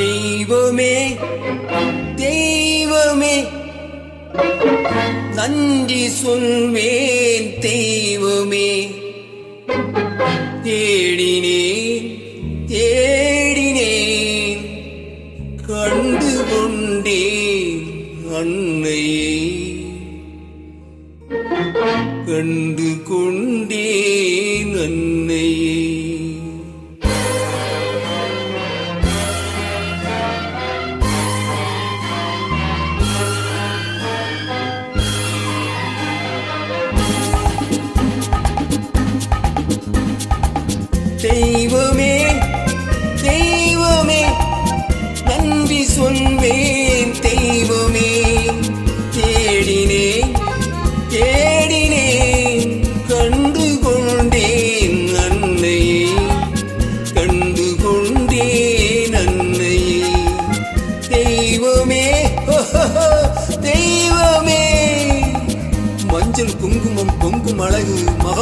தெய்வமே தெய்வமே. நன்றி சொல்வேன் தெய்வமே. தேடினேன் தேடினேன். கண்டு கொண்டேன் அன்னையே. கண்டு கொண்டேன் தெய்வமே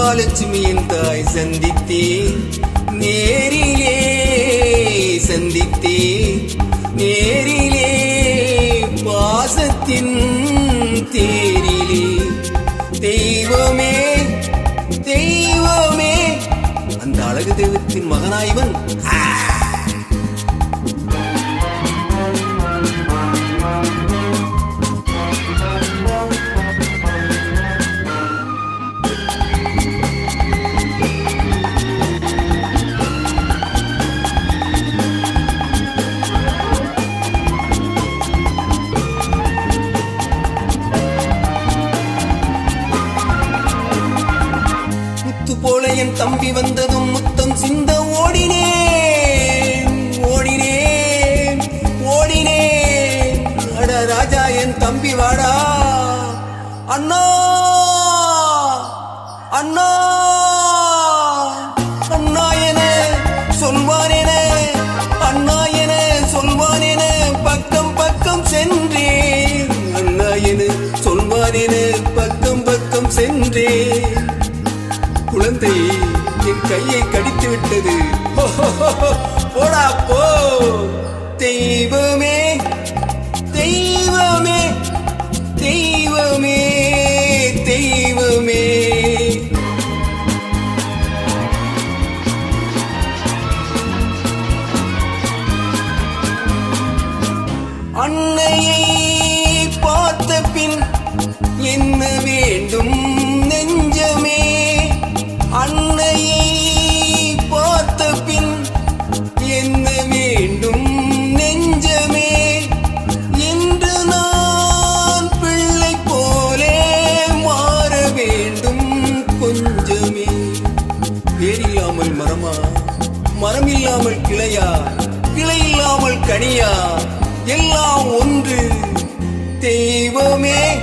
மகாலட்சுமியின் தாய் சந்தித்தேன். நேரிலே சந்தித்தேன். நேரிலே பாசத்தின் தேரிலே. தெய்வமே தெய்வமே. அந்த அழகு தெய்வத்தின் மகனாய்வன் தம்பி வந்ததும் முத்தம் சிந்த ஓடினேன். ஓடினேன். ஓடினேன். அட ராஜா என் தம்பி வாடா. அண்ணா. அண்ணா. போடா போ. தெய்வமே தெய்வமே தெய்வமே தெய்வமே. அன்னையை பார்த்த பின் என்ன வேண்டும்? இல்லாமல் மரமா? மரம் இல்லாமல் கிளையா? கிளை இல்லாமல் கனியா? எல்லாம் ஒன்று. தெய்வமே.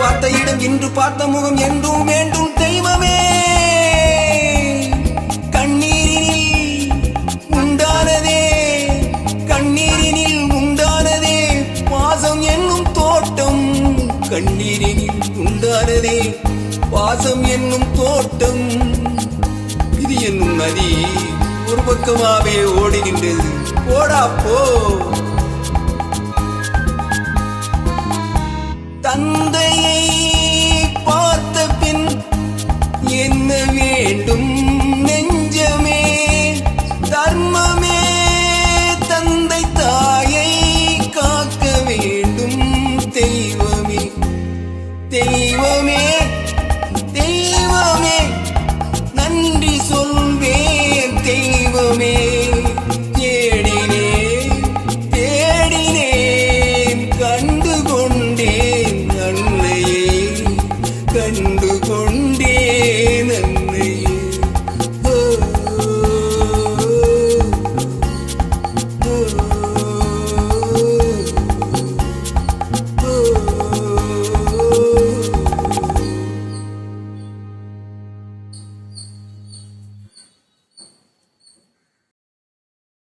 பார்த்த இடம் இன்று பார்த்த முகம் என்றும் வேண்டும் தெய்வமே. கண்ணீரினில் உண்டானதே கண்ணீரினில் உண்டானதே பாசம் என்னும் தோட்டம் கண்ணீரினில் உண்டானதே பாசம் என்னும் தோட்டம். இது என்னும் நதி ஒரு பக்கமாவே ஓடுகின்றது போடா போ. வேண்டும். நெஞ்சமே தர்மமே தந்தை தாயை காக்க வேண்டும். தெய்வமே தெய்வமே.